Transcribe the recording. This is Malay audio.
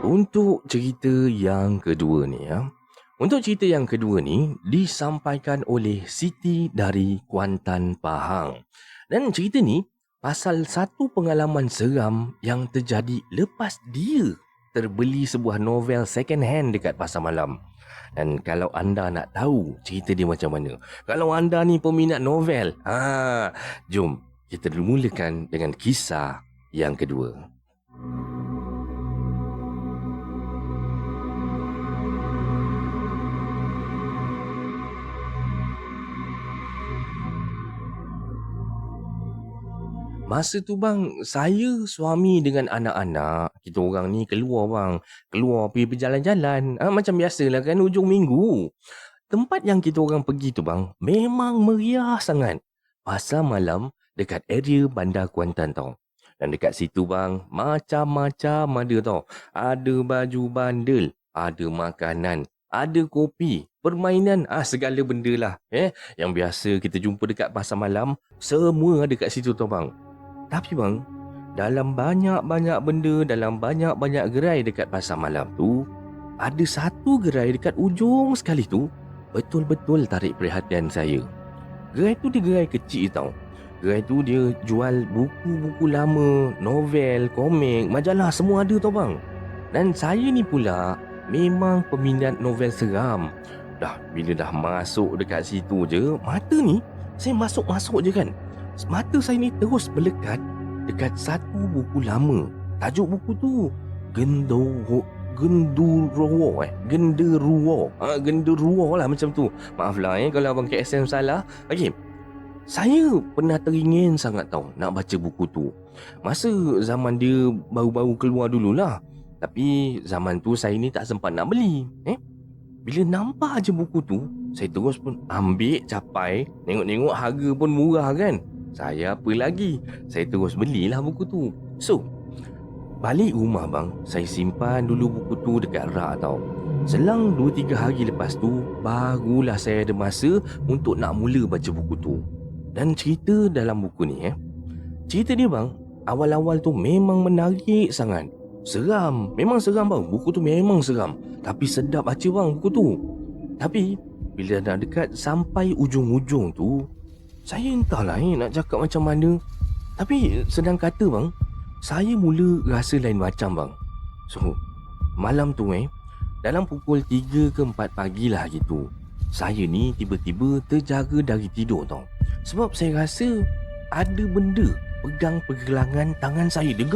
Untuk cerita yang kedua ni ya. Untuk cerita yang kedua ni disampaikan oleh Siti dari Kuantan Pahang. Dan cerita ni pasal satu pengalaman seram yang terjadi lepas dia terbeli sebuah novel second hand dekat pasar malam. Dan kalau anda nak tahu cerita dia macam mana, kalau anda ni peminat novel, ha, jom kita mulakan dengan kisah yang kedua. Masa tu bang, saya suami dengan anak-anak, kita orang ni keluar bang. Keluar pergi berjalan-jalan. Ha, macam biasalah kan hujung minggu. Tempat yang kita orang pergi tu bang, memang meriah sangat. Pasar malam dekat area Bandar Kuantan tau. Dan dekat situ bang, macam-macam ada tau. Ada baju bandel, ada makanan, ada kopi, permainan, ah segala benda lah. Eh, yang biasa kita jumpa dekat pasar malam, semua ada kat situ tau bang. Tapi bang, dalam banyak-banyak benda, dalam banyak-banyak gerai dekat pasar malam tu, ada satu gerai dekat ujung sekali tu, betul-betul tarik perhatian saya. Gerai tu dia gerai kecil tau. Gerai tu dia jual buku-buku lama, novel, komik, majalah semua ada tau bang. Dan saya ni pula memang peminat novel seram. Dah bila dah masuk dekat situ je, mata ni saya masuk-masuk je kan. Mata saya ni terus melekat dekat satu buku lama. Tajuk buku tu Gendoro Genduruwo eh? Genderuwo ha, Genderuwo lah macam tu. Maaflah eh kalau abang KSM salah. Okey. Saya pernah teringin sangat tau Nak baca buku tu. Masa zaman dia baru-baru keluar dululah. Tapi zaman tu saya ni tak sempat nak beli Eh? Bila nampak aja buku tu Saya terus pun ambil capai. Tengok-tengok harga pun murah kan saya apa lagi? Saya terus belilah buku tu. So, balik rumah bang, saya simpan dulu buku tu dekat rak tau. Selang 2-3 hari lepas tu, barulah saya ada masa untuk nak mula baca buku tu. Dan cerita dalam buku ni eh. Cerita dia bang, awal-awal tu memang menarik sangat. Seram, memang seram bang. Buku tu memang seram. Tapi sedap baca bang buku tu. Tapi, bila dah dekat sampai ujung-ujung tu, saya entahlah eh, nak cakap macam mana. Tapi sedang kata bang, saya mula rasa lain macam bang. So, malam tu eh, dalam pukul 3 ke 4 pagi lah gitu. Saya ni tiba-tiba terjaga dari tidur tau. Sebab saya rasa ada benda pegang pergelangan tangan saya. Dia